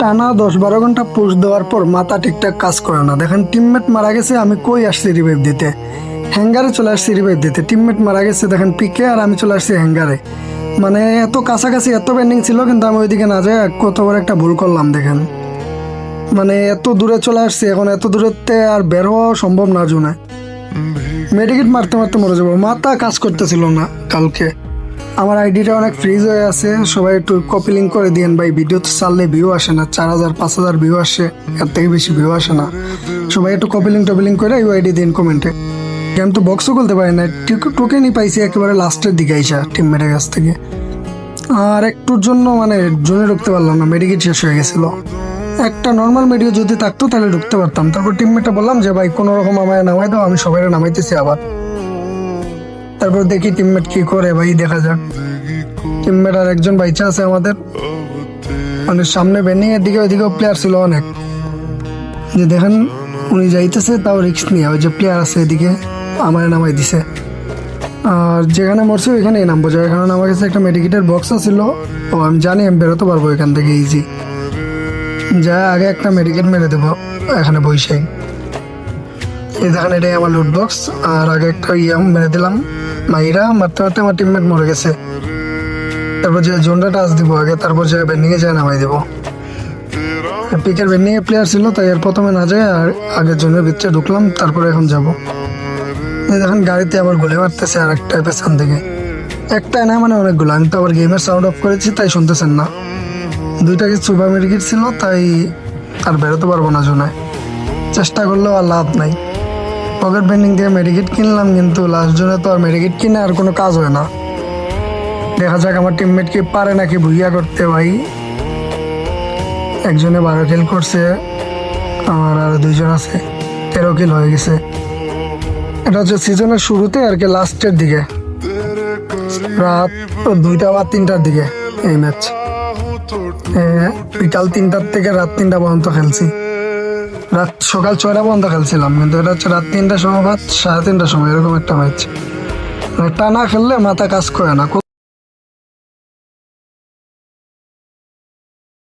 টানা দশ বারো ঘণ্টা পুশ দেওয়ার পর মাথা ঠিকঠাক কাজ করে না। দেখেন টিমমেট মারা গেছে, আমি কই আসছি রিভাইভ দিতে? হ্যাঙ্গারে চলে আসছি রিভাইভ দিতে। টিমমেট মারা গেছে, দেখেন পিকে আর আমি চলে আসছি হ্যাঙ্গারে মানে এত কাছাকাছি এত পেন্ডিং ছিল, কিন্তু আমি ওইদিকে না যাই কত বড় একটা ভুল করলাম, দেখেন। মানে এত দূরে চলে আসছি, এখন এত দূরত্বে আর বের হওয়া সম্ভব না জুনে। মেডিকেট মারতে মারতে মরে যাব। মাথা কাজ করতেছিল না কালকে। আমার আইডিটা অনেক ফ্রিজ হয়ে আছে। সবাই একটু কপি লিঙ্ক করে দিয়েন ভাই ভিডিও তো চাললে ভিউ আসে না, চার হাজার, পাঁচ হাজার ভিউ আসে, এর থেকে বেশি ভিউ আসে না। সবাই একটু কপি লিঙ্ক টপি লিঙ্ক করে ইউ আইডি দিন কমেন্টে গেম তো বক্সও খুলতে পারি না টোকেনই পাইছি একেবারে লাস্টের দিকে আইসা টিমমেটের কাছ থেকে। আর একটুর জন্য মানে জোনে ঢুকতে পারলাম না মেডিকেট শেষ হয়ে গেছিল। একটা নর্মাল মেডিও যদি থাকতো তাহলে ঢুকতে পারতাম। তারপর টিমমেটে বললাম যে, ভাই, কোনো রকম আমায় নামাই দাও, আমি সবাই নামাইতেছি আবার। তারপর দেখি টিমমেট কি করে, ভাই, দেখা যাক। টিমমেট আর একজন বাইচা আছে আমাদের। মানে সামনে বেন্ডিং এর দিকে ওইদিকেও প্লেয়ার ছিল অনেক। যে দেখেন, উনি যাইতেছে, তাও রিক্স নিয়ে। ওই যে প্লেয়ার আছে এদিকে, আমার নামাই দিছে। আর যেখানে মরছে ওইখানেই নামবো। যায় কারণ আমার কাছে একটা মেডিকেটের বক্স ছিল ও, আমি জানি, আমি বেরোতে পারব এখান থেকে ইজি যা, আগে একটা মেডিকেট মেরে দেবো, এখানে বইসাই এই দেখেন, এটাই আমার লুট বক্স আর আগে একটা ইয়াম মেরে দিলাম। মাইরা মারতে মারতে আমার টিমমেট মরে গেছে। তারপর যে জোনটা টাচ দিব আগে, তারপর যে বেন্ডিংয়ে যায় নামাই দেবো। পিকের বেন্ডিংয়ে প্লেয়ার ছিল, তাই এর প্রথমে না যায়, আর আগের জনের ভিতরে ঢুকলাম, তারপরে এখন যাব। দেখেন গাড়িতে আবার গুলে মারতেছে আর একটা পেছন থেকে একটা না মানে অনেকগুলো, আমি তো আবার গেমের সাউন্ড অফ করেছি, তাই শুনতেছেন না। দুইটা কিছু সুপার মেডিকেট ছিল, তাই আর বেরোতে পারব না জোনায় চেষ্টা করলেও আর লাভ নাই। পকেট বেন্ডিং দিয়ে মেডিকেট কিনলাম, কিন্তু লাস্ট জনে তো আর মেডিকেট কিনে আর কোনো কাজ হয় না। দেখা যাক আমার টিমমেট কি পারে নাকি ভুইয়া করতে ভাই। একজনে বারো কিল করছে, আমার আর দুইজন আছে, তেরো কিল হয়ে গেছে। এটা হচ্ছে সিজনের শুরুতে আর কি লাস্টের দিকে। রাত দুইটা বা তিনটার দিকে এই ম্যাচ বিকাল তিনটার থেকে রাত তিনটা পর্যন্ত খেলছি। রাত সকাল ছয়টা পর্যন্ত খেলছিলাম, কিন্তু এটা হচ্ছে রাত তিনটার সময় বা সাড়ে তিনটার সময়, এরকম একটা ম্যাচ মানে টানা খেললে মাথা কাজ করে না।